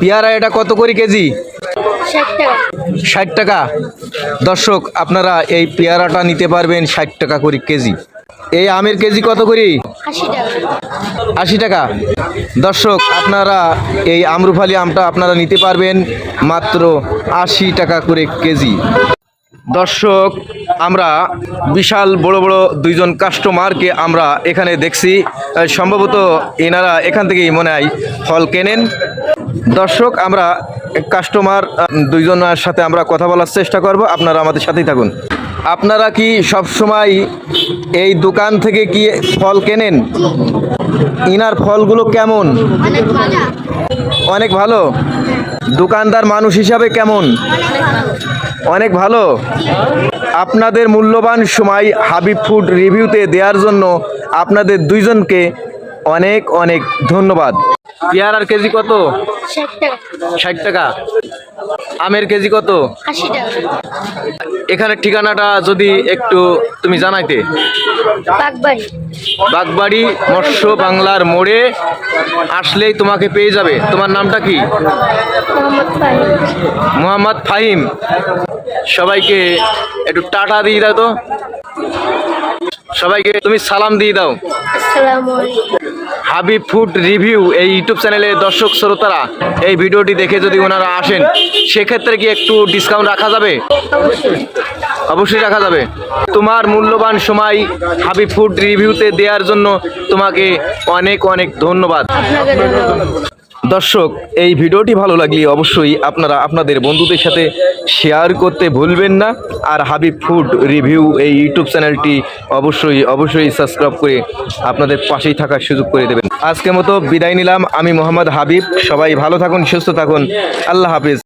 পেয়ারা এটা কত করে কেজি? ষাট টাকা। দর্শক আপনারা এই পেয়ারাটা নিতে পারবেন ষাট টাকা করে কেজি। এই আমের কেজি কত করে? আশি টাকা। দর্শক আপনারা এই আমরুফালি আমটা আপনারা নিতে পারবেন মাত্র আশি টাকা করে কেজি। দর্শক আমরা বিশাল বড় বড় দুইজন কাস্টমারকে আমরা এখানে দেখছি। সম্ভবত এনারা এখান থেকেই মনে হয় ফল কেনেন। দর্শক আমরা কাস্টমার দুইজনের সাথে আমরা কথা বলার চেষ্টা করব। আপনারা আমাদের সাথেই থাকুন। আপনারা কি সব সময় এই দোকান থেকে কি ফল কেনেন? ইনার ফলগুলো কেমন? অনেক ভালো। দোকানদার মানুষ হিসাবে কেমন? অনেক ভালো? অনেক ভালো আপনাদের মূল্যবান সময় হাবিব ফুড রিভিউতে দেওয়ার জন্য আপনাদের দুইজনকে অনেক অনেক ধন্যবাদ। পেয়ারার কেজি কত? ষাট টাকা। আমের কেজি কত? এখানে ঠিকানাটা যদি একটু তুমি জানাইতে। বাগবাড়ি। মৎস্য বাংলার মোড়ে আসলেই তোমাকে পেয়ে যাবে। তোমার নামটা কি? মোহাম্মদ ফাহিম। সবাইকে একটু টাটা দিয়ে দাও তো। সবাইকে তুমি সালাম দিয়ে দাও। হাবিব ফুড রিভিউ এই ইউটিউব চ্যানেলে দর্শক শ্রোতারা, এই ভিডিওটি দেখে যদি ওনারা আসেন, সেক্ষেত্রে কি একটু ডিসকাউন্ট রাখা যাবে? অবশ্যই রাখা যাবে। তোমার মূল্যবান সময় হাবিব ফুড রিভিউতে দেওয়ার জন্য তোমাকে অনেক অনেক ধন্যবাদ। ধন্যবাদ দর্শক, এই ভিডিওটি ভালো লাগলে অবশ্যই আপনারা আপনাদের বন্ধুদের সাথে শেয়ার করতে ভুলবেন না। আর হাবিব ফুড রিভিউ এই ইউটিউব চ্যানেলটি অবশ্যই অবশ্যই সাবস্ক্রাইব করে আপনাদের পাশেই থাকার সুযোগ করে দেবেন। আজকের মতো বিদায় নিলাম। আমি মোহাম্মদ হাবিব। সবাই ভালো থাকুন, সুস্থ থাকুন। আল্লাহ হাফিজ।